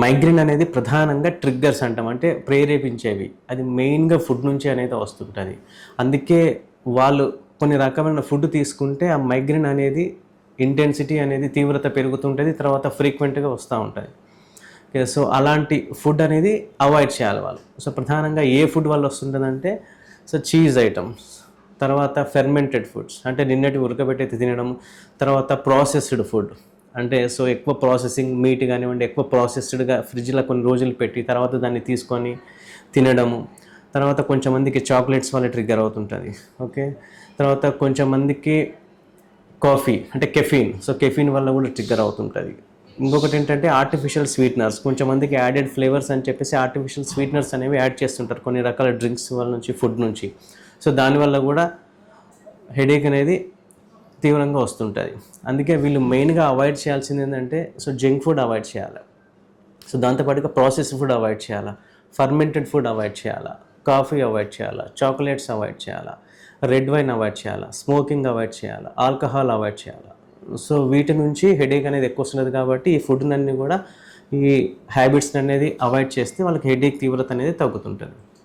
Migraine అనేది ప్రధానంగా triggers అంటాం. అంటే ప్రేరేపించేవి. అది మెయిన్గా ఫుడ్ నుంచి అనేది వస్తుంటుంది. అందుకే వాళ్ళు కొన్ని రకమైన ఫుడ్ తీసుకుంటే ఆ మైగ్రేన్ అనేది ఇంటెన్సిటీ అనేది తీవ్రత పెరుగుతుంటుంది తర్వాత ఫ్రీక్వెంట్గా వస్తూ ఉంటుంది. సో అలాంటి ఫుడ్ అనేది అవాయిడ్ చేయాలి వాళ్ళు. సో ప్రధానంగా ఏ ఫుడ్ వల్ల వస్తుంటుందంటే సో చీజ్ ఐటమ్స్ తర్వాత ఫెర్మెంటెడ్ ఫుడ్స్ అంటే నిన్నటి ఉడకబెట్టి తినడం తర్వాత ప్రాసెస్డ్ ఫుడ్ అంటే సో ఎక్కువ ప్రాసెసింగ్ మీట్ కానివ్వండి ఎక్కువ ప్రాసెస్డ్గా ఫ్రిడ్జ్లో కొన్ని రోజులు పెట్టి తర్వాత దాన్ని తీసుకొని తినడము. తర్వాత కొంచెం మందికి చాక్లెట్స్ వల్ల ట్రిగ్గర్ అవుతుంటుంది. ఓకే? తర్వాత కొంచెం మందికి కాఫీ అంటే కెఫీన్ సో కెఫీన్ వల్ల కూడా ట్రిగ్గర్ అవుతుంటుంది. ఇంకొకటి ఏంటంటే ఆర్టిఫిషియల్ స్వీట్నర్స్ కొంచెం మందికి యాడెడ్ ఫ్లేవర్స్ అని చెప్పేసి ఆర్టిఫిషియల్ స్వీట్నర్స్ అనేవి యాడ్ చేస్తుంటారు. కొన్ని రకాల డ్రింక్స్ వల్ల నుంచి ఫుడ్ నుంచి. సో దానివల్ల కూడా హెడేక్ అనేది తీవ్రంగా వస్తుంటుంది. అందుకే వీళ్ళు మెయిన్గా అవాయిడ్ చేయాల్సింది ఏంటంటే సో జంక్ ఫుడ్ అవాయిడ్ చేయాలి. సో దాంతోపాటుగా ప్రాసెస్ ఫుడ్ అవాయిడ్ చేయాలా? ఫర్మెంటెడ్ ఫుడ్ అవాయిడ్ చేయాలా? కాఫీ అవాయిడ్ చేయాలా? చాక్లెట్స్ అవాయిడ్ చేయాలా? రెడ్ వైన్ అవాయిడ్ చేయాలా? స్మోకింగ్ అవాయిడ్ చేయాలా? ఆల్కహాల్ అవాయిడ్ చేయాలా? సో వీటి నుంచి హెడేక్ అనేది ఎక్కువ వస్తున్నది కాబట్టి ఈ ఫుడ్ అన్నీ కూడా ఈ హ్యాబిట్స్ అనేది అవాయిడ్ చేస్తే వాళ్ళకి హెడేక్ తీవ్రత అనేది తగ్గుతుంటుంది.